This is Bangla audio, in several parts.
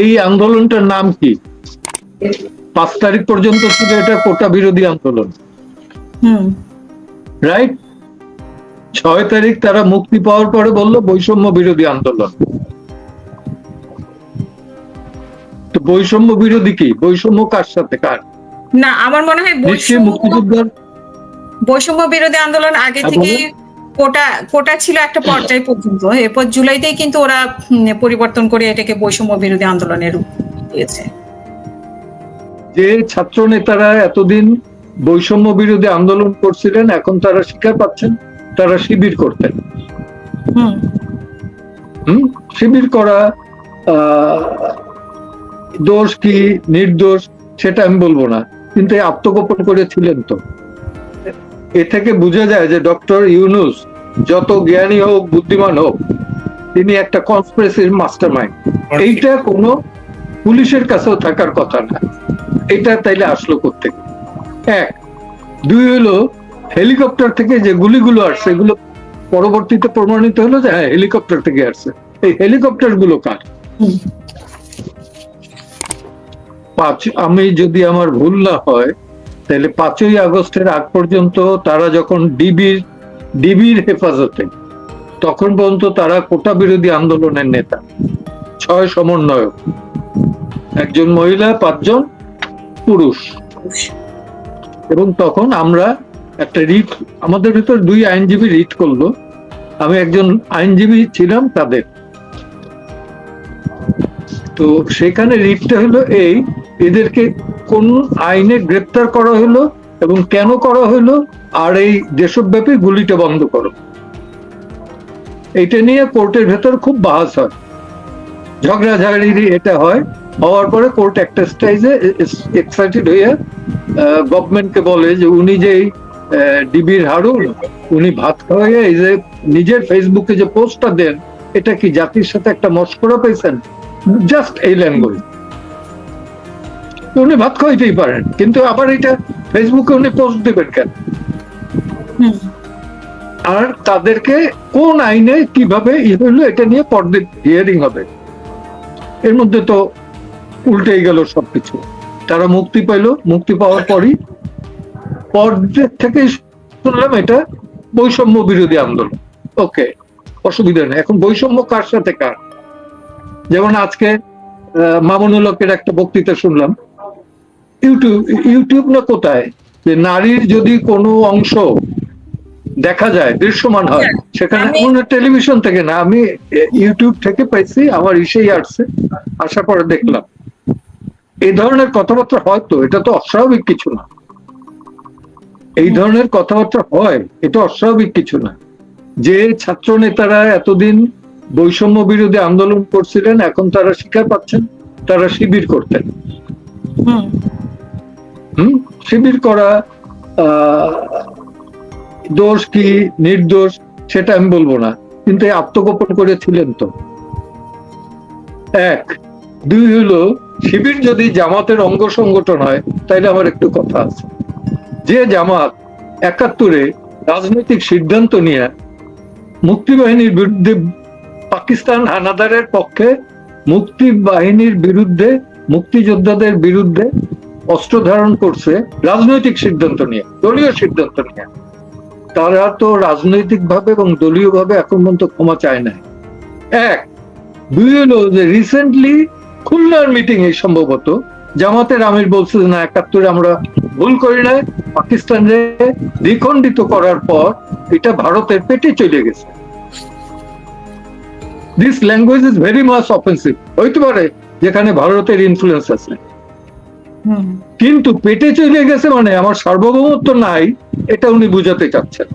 এই আন্দোলনটার নাম কি? পাঁচ তারিখ পর্যন্ত ছিল এটা কোটা বিরোধী আন্দোলন। রাইট ছয় তারিখ তারা মুক্তি পাওয়ার পরে বলল বৈষম্য বিরোধী আন্দোলন। তো বৈষম্য বিরোধী কি? বৈষম্য কার সাথে? কার? না আমার মনে হয় বৈষম্য বৈষম্য বিরোধী আন্দোলন আগে হ্যাঁ, থেকে। কোটা কোটা ছিল একটা পর্যায় পর্যন্ত। এরপর জুলাইতেই কিন্তু ওরা পরিবর্তন করে এটাকে বৈষম্য বিরোধী আন্দোলনের রূপ দিয়েছে। যে ছাত্র নেতারা এতদিন বৈষম্য বিরোধী আন্দোলন করছিলেন এখন তারা শিকার পাচ্ছেন তারা শিবির করতেন। হুম। শিবির করা আহ, দোষ কি নির্দোষ সেটা আমি বলব না। কিন্তু আত্মগোপন করেছিলেন তো। এ থেকে বোঝা যায় যে ডক্টর ইউনুস যত জ্ঞানী হোক বুদ্ধিমান হোক তিনি একটা কনস্পিরেসির মাস্টার মাইন্ড এইটা কোনো পুলিশের কাছেও থাকার কথা না। এটা তাইলে আসলো করতে এক দুই হলো হেলিকপ্টার থেকে যে গুলিগুলো আসছে এগুলো পরবর্তীতে প্রমাণিত হলো যে হ্যাঁ হেলিকপ্টার থেকে আসছে। এই হেলিকপ্টারগুলো কার? হুম। পাঁচ আমি যদি আমার ভুল না হয় তাহলে পাঁচই আগস্টের আগ পর্যন্ত তারা যখন ডিবির ডিবির হেফাজতে তখন পর্যন্ত তারা কোটা বিরোধী আন্দোলনের নেতা ছয় সমন্বয়ক। একজন মহিলা পাঁচজন পুরুষ। এবং তখন আমরা একটা রিট আমাদের ভিতর দুই আইনজীবী রিট করল। আমি একজন আইনজীবী ছিলাম তাদের। তো সেখানে রিটটা হলো এই এদেরকে কোন আইনে গ্রেপ্তার করা হলো এবং কেন করা হলো আর এই দেশব্যাপী গুলিটা বন্ধ করো। এটা নিয়ে কোর্টের ভেতর খুব বাহাস হয়। ঝগড়াঝাড়ি এটা হয়। হওয়ার পরে কোর্ট একটা স্টাইজে এক্সাইটেড হয়ে গভর্নমেন্টকে বলে যে উনি যে ডিবির হারুন উনি ভাত খাওয়াইয়া এই যে নিজের ফেসবুকে যে পোস্টটা দেন, এটা কি জাতির সাথে একটা মস্করা পেয়েছেন? জাস্ট এই ল্যাঙ্গুয়েজ উনি ভাত খাওয়াইতেই পারেন কিন্তু আবার এটা ফেসবুকে উনি পোস্ট দেবেন কেন? আর তাদেরকে কোন আইনে কীভাবে ই হইল এটা নিয়ে পরদিন হিয়ারিং হবে। এর মধ্যে তো উল্টেই গেল সবকিছু। তারা মুক্তি পাইলো মুক্তি পাওয়ার পরই পরদের থেকে শুনলাম এটা বৈষম্য বিরোধী আন্দোলন। ওকে অসুবিধা নেই। এখন বৈষম্য কার সাথে কার? যেমন আজকে আহ, মামুনুল হকের একটা বক্তৃতা শুনলাম। ইউটিউব ইউটিউব না কোথায়? যে নারীর যদি কোনো অংশ দেখা যায় দৃশ্যমান হয় হ্যাঁ, সেখানে কোনো টেলিভিশন থেকে না আমি ইউটিউব থেকে পাইছি আমার ইসেই আসছে আসার পরে দেখলাম। এই ধরনের কথাবার্তা হয়তো এটা তো অস্বাভাবিক কিছু না। এই ধরনের কথাবার্তা হয় এটা অস্বাভাবিক কিছু না। যে ছাত্র নেতারা এতদিন বৈষম্য বিরোধী আন্দোলন করছিলেন এখন তারা শিকার পাচ্ছেন তারা শিবির করতেন। শিবির করা দোষ কি, নির্দোষ, সেটা আমি বলব না। কিন্তু আত্মগোপন করেছিলেন তো। এক। দুই হলো, শিবির যদি জামাতের অঙ্গ সংগঠন হয়, তাইলে আমার একটু কথা আছে। যে জামাত একাত্তরে রাজনৈতিক সিদ্ধান্ত নিয়ে মুক্তি বাহিনীর বিরুদ্ধে পাকিস্তান হানাদারের পক্ষে মুক্তি বাহিনীর বিরুদ্ধে, মুক্তিযোদ্ধাদের বিরুদ্ধে অস্ত্র ধারণ করছে রাজনৈতিক সিদ্ধান্ত নিয়ে, দলীয় সিদ্ধান্ত নিয়ে। তারা তো রাজনৈতিক ভাবে এবং দলীয় ভাবে এখন পর্যন্ত ক্ষমা চায় নাই। এক, দুই হলো যে রিসেন্টলি খুলনার মিটিং এ সম্ভবত জামাতের আমির বলছে না, একাত্তরে আমরা ভুল করি নাই। পাকিস্তানে দ্বিখণ্ডিত করার পর এটা ভারতের পেটে চলে গেছে। This language is very much offensive হইতে পারে যেখানে ভারতের ইনফ্লুয়েন্স আছে। কিন্তু পেটে চলে গেছে মানে আমার সার্বভৌমত্ব নাই, এটা উনি বুঝাতে চাচ্ছেন।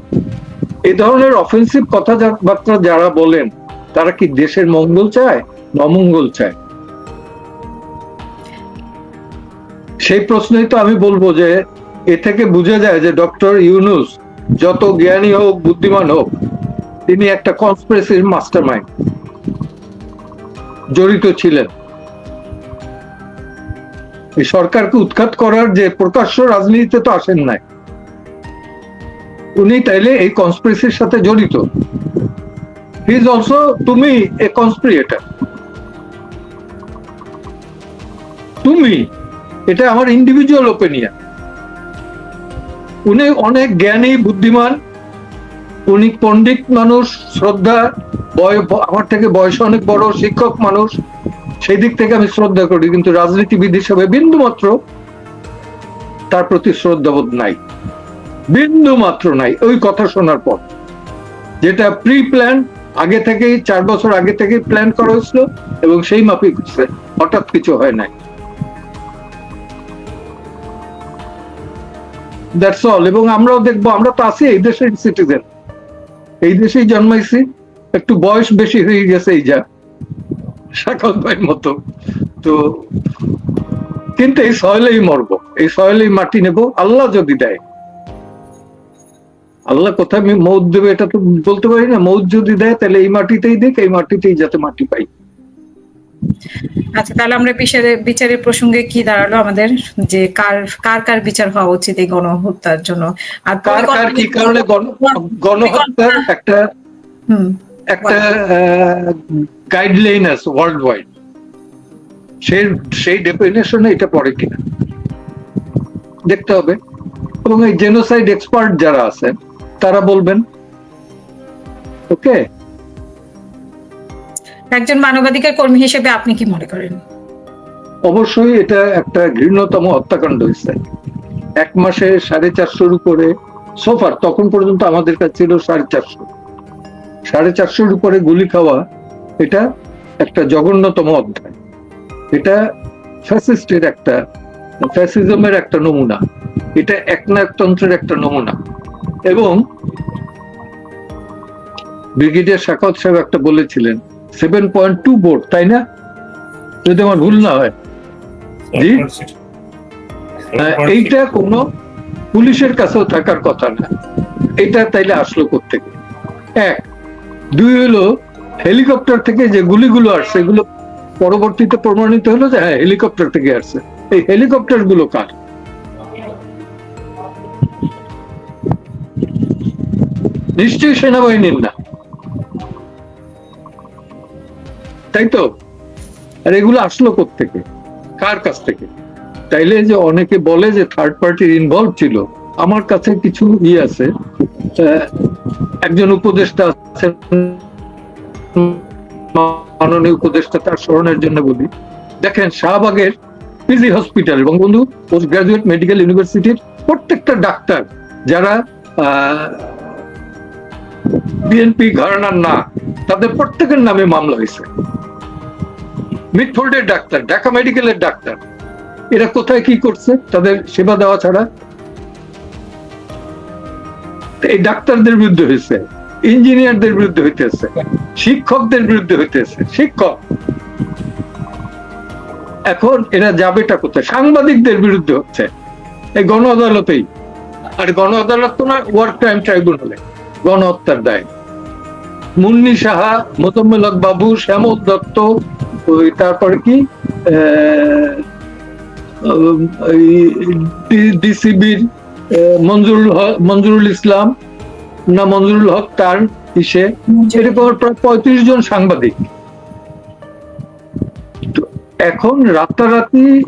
এই ধরনের অফেন্সিভ কথাবার্তা যারা বলেন, তারা কি দেশের মঙ্গল চায় না অমঙ্গল চায়? সেই প্রশ্নেই তো আমি বলব যে, এ থেকে বোঝা যায় যে ডক্টর ইউনুস যত জ্ঞানী হোক, বুদ্ধিমান হোক, তিনি একটা কনস্পিরেসির মাস্টার মাইন্ড জড়িত ছিলেন। সরকারকে উৎখাত করার যে প্রকাশ্য রাজনীতিতে তো আসেন নাই। উনি তাইলে এই কনস্পিরেসির সাথে জড়িত। হি ইজ অলসো তুমি এ কনস্পিরিয়েটার তুমি, এটা আমার ইন্ডিভিজুয়াল ওপিনিয়ন উনি অনেক জ্ঞানী, বুদ্ধিমান। উনি পণ্ডিত মানুষ, শ্রদ্ধা, বয় আমার থেকে বয়সে অনেক বড় শিক্ষক মানুষ। সেই দিক থেকে আমি শ্রদ্ধা করি, কিন্তু রাজনীতিবিদ হিসেবে বিন্দু মাত্র তার প্রতি শ্রদ্ধাবোধ নাই। বিন্দু মাত্র নাই, ওই কথা শোনার পর। যেটা প্রি প্ল্যান আগে থেকেই, চার বছর আগে থেকেই প্ল্যান করা হয়েছিল, এবং সেই মাফিক হঠাৎ কিছু হয় নাই। দ্যাটস অল এবং আমরাও দেখব, আমরা তো আছি এই দেশের সিটিজেন এই দেশেই জন্মাইছি, একটু বয়স বেশি হয়ে গেছে এই যা। শাকত ভাইয়ের মতো। তো কিন্তু এই সয়েলেই মরব। এই সয়েলেই মাটি নেব আল্লাহ যদি দেয়। আল্লাহ কোথায় আমি মৌত দেবে এটা তো বলতে পারি না। মৌত যদি দেয় তাহলে এই মাটিতেই দিক এই মাটিতেই যাতে মাটি পাই। আচ্ছা তাহলে আমরা বিচারের বিচারের প্রসঙ্গে কি দাঁড়াল আমাদের? যে কার কার কার বিচার হওয়া উচিত এই গণহত্যার জন্য? আর কার কার কি কারণে গণ- গণহত্যার একটা হুম। একটা গাইডলাইন আছে ওয়ার্ল্ড ওয়াইড সেই সেই ডেফিনেশনে এটা পড়ে কিনা। দেখতে হবে। এবং এই জেনোসাইড এক্সপার্ট যারা আছেন তারা বলবেন। ওকে? একজন মানবাধিকার কর্মী হিসেবে আপনি কি মনে করেন? অবশ্যই এটা একটা ঘৃণ্যতম হত্যাকাণ্ড হয়েছে। এক মাসে সাড়ে চারশোর উপরে সোফার তখন পর্যন্ত আমাদের কাছে ছিল সাড়ে চারশো। সাড়ে চারশোর উপরে গুলি খাওয়া এটা একটা জঘন্যতম অধ্যায়। এটা ফ্যাসিস্টের একটা ফ্যাসিজমের একটা নমুনা। এটা একনায়কতন্ত্রের একটা নমুনা। এবং ব্রিগেডিয়ার শাকত সাহেব একটা বলেছিলেন সেভেন পয়েন্ট টু বোর্ড তাই না? যদি আমার ভুল না হয়। জি? এইটা কোনো পুলিশের কাছেও থাকার কথা না। এটা তাইলে আসলো থেকে এক দুই হলো হেলিকপ্টার থেকে যে গুলিগুলো আসছে এগুলো পরবর্তীতে প্রমাণিত হলো যে হ্যাঁ হেলিকপ্টার থেকে আসছে। এই হেলিকপ্টারগুলো কার? নিশ্চয়ই সেনাবাহিনীর না। তাই তো? আর এগুলো আসলো থেকে কার কাছ থেকে? তাইলে যে অনেকে বলে যে থার্ড পার্টির ইনভলভ ছিল, আমার কাছে কিছু ই আছে একজন উপদেষ্টা আছেন, মাননীয় উপদেষ্টা তার স্মরণের জন্য বলি। দেখেন, শাহবাগের PG hospital Bangabandhu post graduate medical ইউনিভার্সিটির প্রত্যেকটা ডাক্তার যারা বিএনপি ঘরানার না, তাদের প্রত্যেকের নামে মামলা হয়েছে। মিটফোল্ডের ডাক্তার, ঢাকা মেডিকেলের ডাক্তার, এরা কোথায় কি করছে? তাদের সেবা দেওয়া ছাড়া এই ডাক্তারদের বিরুদ্ধে হয়েছে ইঞ্জিনিয়ারদের বিরুদ্ধে হইতেছে, শিক্ষকদের বিরুদ্ধে হইতেছে, শিক্ষক। এখন এরা যাবেটা কোথায়? সাংবাদিকদের বিরুদ্ধে হচ্ছে। এই গণ আদালতেই। আর গণ আদালত তো না ওয়ার্ক টাইম ট্রাইব্যুনালে গণহত্যার দায়। মুন্নি সাহা, মোতাম্মেল হক বাবু, শ্যামল দত্ত, ওই তারপরে কি? ডিসিবির মঞ্জুরুল হক- মঞ্জুরুল ইসলাম না মঞ্জুরুল হক তার ইসে। এরকম প্রায় পঁয়ত্রিশ জন সাংবাদিক। এখন রাতারাতি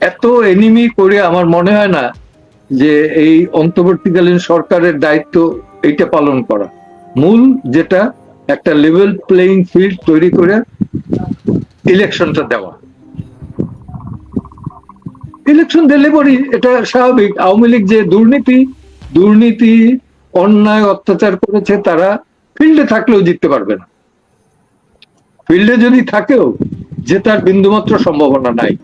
এত এনিমি করে আমার মনে হয় না যে এই অন্তর্বর্তীকালীন সরকারের দায়িত্ব এইটা পালন করা। মূল যেটা একটা লেভেল প্লেইং ফিল্ড তৈরি করে ইলেকশনটা দেওয়া। ইলেকশন পরই এটা স্বাভাবিক। আওয়ামী লীগ যে দুর্নীতি দুর্নীতি, অন্যায়, অত্যাচার করেছে, তারা ফিল্ডে থাকলেও জিততে পারবে না। ফিল্ডে যদি থাকেও, জেতার বিন্দুমাত্র সম্ভাবনা নাই।